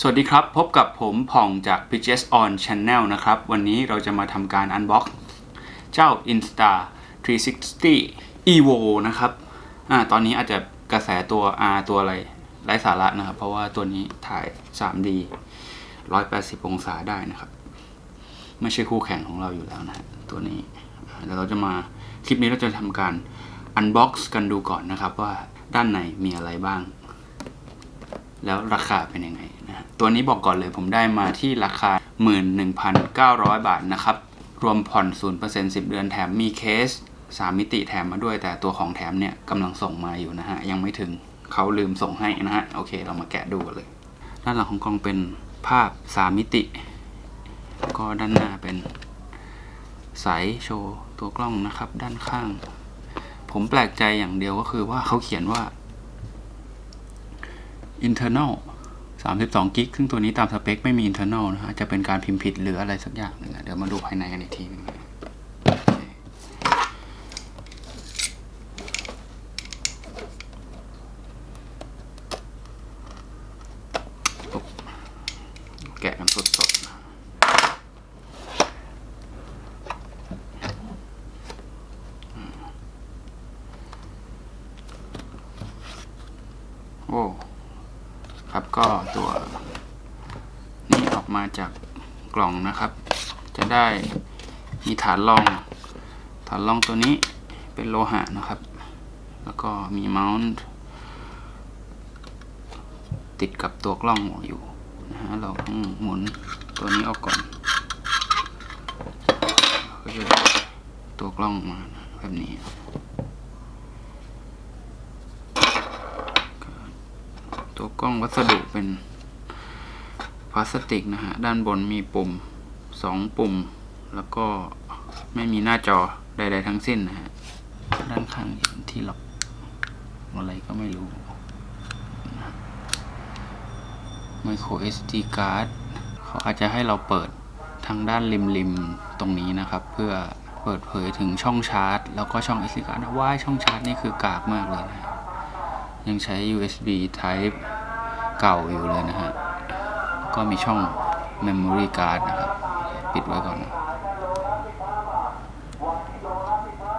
สวัสดีครับ พบกับผมผ่องจาก p i g e s on Channel นะครับ วันนี้เราจะมาทำการ unbox เจ้า Insta 360 Evo นะครับอ่าตอนนี้อาจจะกระแสตัว R ตัวอะไรไร้สาระนะครับ เพราะว่าตัวนี้ถ่าย 3D 180 องศาได้นะครับ ไม่ใช่คู่แข่งของเราอยู่แล้วนะตัวนี้อ่เดี๋ยวเราจะมาคลิปนี้เราจะทำการ unbox กันดูก่อนนะครับว่าด้านในมีอะไรบ้าง แล้วราคาเป็นยังไงนะฮะตัวนี้บอกก่อนเลยผมได้มาที่ราคา 11,900 บาทนะครับ รวมผ่อน 0% 10 เดือนแถมมีเคส 3 มิติแถมมาด้วย แต่ตัวของแถมเนี่ยกำลังส่งมาอยู่นะฮะ ยังไม่ถึงเขาลืมส่งให้นะฮะ โอเค เรามาแกะดูกันเลย ด้านหลังของกล่องเป็นภาพ 3 มิติ ก็ด้านหน้าเป็นสายโชว์ตัวกล้องนะครับ ด้านข้าง ผมแปลกใจอย่างเดียวก็คือว่าเขาเขียนว่า internal 32กิกซึ่งตัวนี้ตามสเปคไม่มี internal นะฮะ จะเป็นการพิมพ์ผิดหรืออะไรสักอย่างหนึ่งเดี๋ยวมาดูภายในกันอีกทีนึงแกะกันสดๆนะโอ้ ครับ ก็ตัวนี่ออกมาจากกล่องนะครับ จะได้มีฐานรอง ฐานรองตัวนี้เป็นโลหะนะครับ แล้วก็มีเมาส์ติดกับตัวกล้องอยู่นะฮะเราต้องหมุนตัวนี้ออกก่อนก็จะได้ตัวกล้องมาแบบนี้ ตัว กล้องวัสดุเป็นพลาสติกนะฮะ ด้านบนมีปุ่มสองปุ่ม แล้วก็ไม่มีหน้าจอใดๆทั้งสิ้นนะฮะ ด้านข้างที่ล็อกอะไรก็ไม่รู้ micro SD card เขาอาจจะให้เราเปิดทางด้านริมๆตรงนี้นะครับ เพื่อเปิดเผยถึงช่องชาร์จ แล้วก็ช่อง SD card ว่ายช่องชาร์จนี่คือกากมากเลยนะฮะยังใช้ USB Type เก่าอยู่เลยนะฮะ ก็มีช่อง Memory Card นะครับ ปิดไว้ก่อน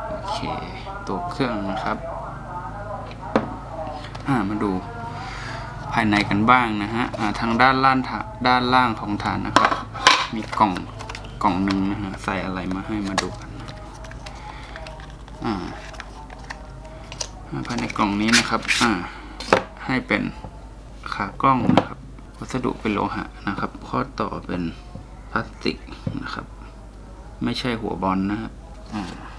โอเค ตัวเครื่องนะครับอ่ามาดูภายในกันบ้างนะฮะอ่าทางด้านล่างฐาด้านล่างของฐานนะครับ มีกล่องกล่องหนึ่งนะฮะใส่อะไรมาให้มาดูกันอ่าภายในกล่องนี้นะครับอ่าให้เป็น ขากล้องนะครับ วัสดุเป็นโลหะนะครับ ข้อต่อเป็นพลาสติกนะครับ ไม่ใช่หัวบอลนะครับ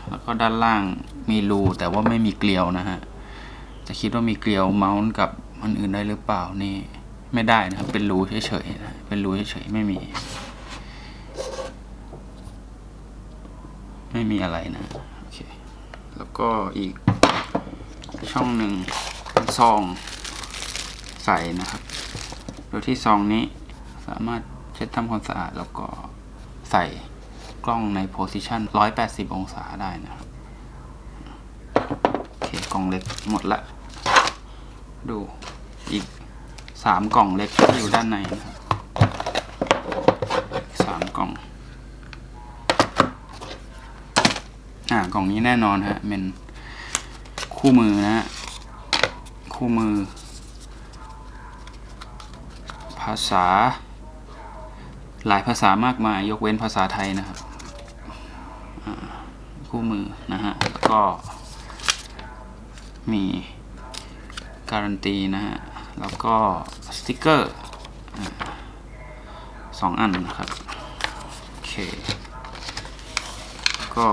แล้วก็ด้านล่างมีรูแต่ว่าไม่มีเกลียวนะฮะจะคิดว่ามีเกลียวเมาส์กับมันอื่นได้หรือเปล่านี่ไม่ได้นะครับ เป็นรูเฉยๆนะเป็นรูเฉยๆไม่มี ไม่มีอะไรนะโอเคแล้วก็อีกช่องหนึ่งเป็นซอง ใส่นะครับ โดยที่ซองนี้สามารถเช็ดทำความสะอาดแล้วก็ใส่กล้องในโพซิชัน180 องศาได้นะครับโอเคกล่องเล็กหมดละ ดูอีกสามกล่องเล็กที่อยู่ด้านในนะครับสามกล่อง อ่ากล่องนี้แน่นอนฮะเป็นคู่มือนะฮะคู่มือาษา หลายภาษามากมายยกเว้นภาษาไทยนะครับคู่มือนะฮะแล้วก็มีการันตีนะฮะ แล้วก็สติกเกอร์สองอันนะครับ โอเค ก็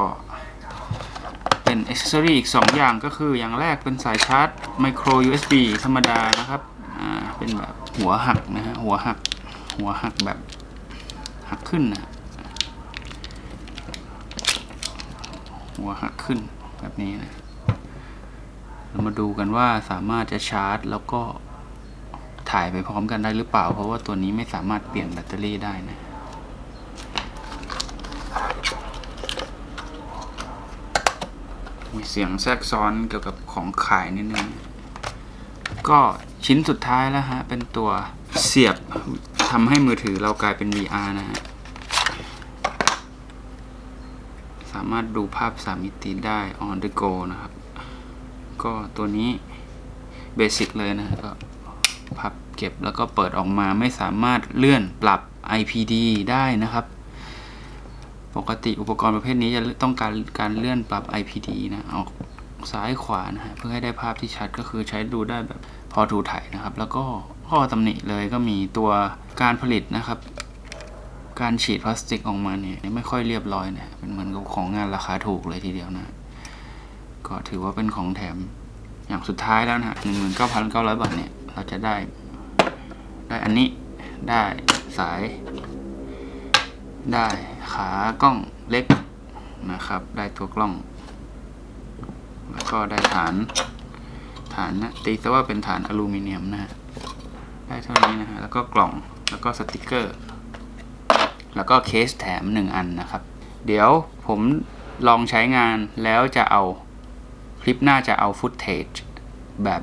เป็นอ c เซ s ซอรีอีก 2 อย่างก็คืออย่างแรกเป็นสายชาร์จไมโคร USB ธรรมดานะครับ เป็นแบบหัวหักนะฮะหัวหัก หัวหักแบบหักขึ้นนะหัวหักขึ้นแบบนี้นะเรามาดูกันว่าสามารถจะชาร์จ แล้วก็ถ่ายไปพร้อมกันได้หรือเปล่า เพราะว่าตัวนี้ไม่สามารถเปลี่ยนแบตเตอรี่ได้นะมีเสียงแทรกซ้อนเกี่ยวกับของขายนิดนึง ก็ ชิ้นสุดท้ายแล้วฮะ เป็นตัวเสียบทำให้มือถือเรากลายเป็น VR นะฮะ สามารถดูภาพสามมิติได้ on the go นะครับ ก็ตัวนี้เบสิกเลยนะก็พับเก็บแล้วก็เปิดออกมาไม่สามารถเลื่อนปรับ IPD ได้นะครับปกติอุปกรณ์ประเภทนี้จะต้องการการเลื่อนปรับ IPD นะ ออกซ้ายขวานะฮะ เพื่อให้ได้ภาพที่ชัดก็คือใช้ดูได้แบบ พอดูถ่ายนะครับ แล้วก็ข้อตำหนิเลยก็มีตัวการผลิตนะครับ การฉีดพลาสติกออกมาเนี่ยไม่ค่อยเรียบร้อยนะเป็นเหมือนกับของงานราคาถูกเลยทีเดียวนะ ก็ถือว่าเป็นของแถมอย่างสุดท้ายแล้วนะฮะหนึ่งหมื่นเก้าพันเก้าร้อยบาทเนี่ยเราจะได้ ได้อันนี้ได้สาย ได้ขากล้องเล็กนะครับ ได้ตัวกล้อง แล้วก็ได้ฐาน ฐานนะตีซะว่าเป็นฐานอลูมิเนียมนะฮะได้เท่านี้นะฮะแล้วก็กล่องแล้วก็สติกเกอร์ แล้วก็เคสแถมหนึ่งอันนะครับ เดี๋ยวผมลองใช้งานแล้วจะเอาคลิปหน้าจะเอาฟุตเทจแบบ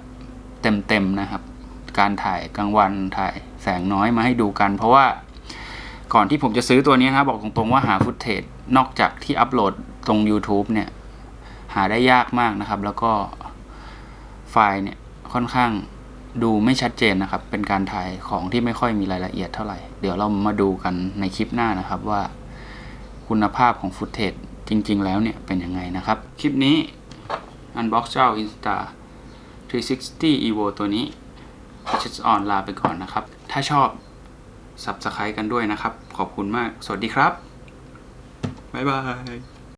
เต็มๆนะครับ การถ่ายกลางวันถ่ายแสงน้อยมาให้ดูกัน เพราะว่าก่อนที่ผมจะซื้อตัวนี้นะครับบอกตรงๆว่าหาฟุตเทจนอกจากที่อัปโหลดตรง YouTube เนี่ย หาได้ยากมากนะครับ แล้วก็ ไฟล์เนี่ยค่อนข้างดูไม่ชัดเจนนะครับ เป็นการถ่ายของที่ไม่ค่อยมีรายละเอียดเท่าไหร่ เดี๋ยวเรามาดูกันในคลิปหน้านะครับว่าคุณภาพของฟุตเทจจริง ๆ แล้วเนี่ยเป็นยังไงนะครับ คลิปนี้ Unbox เจ้า Insta 360 Evo ตัวนี้ h s on ลาไปก่อนนะครับ ถ้าชอบ Subscribe กันด้วยนะครับ ขอบคุณมาก สวัสดีครับ บ๊ายบาย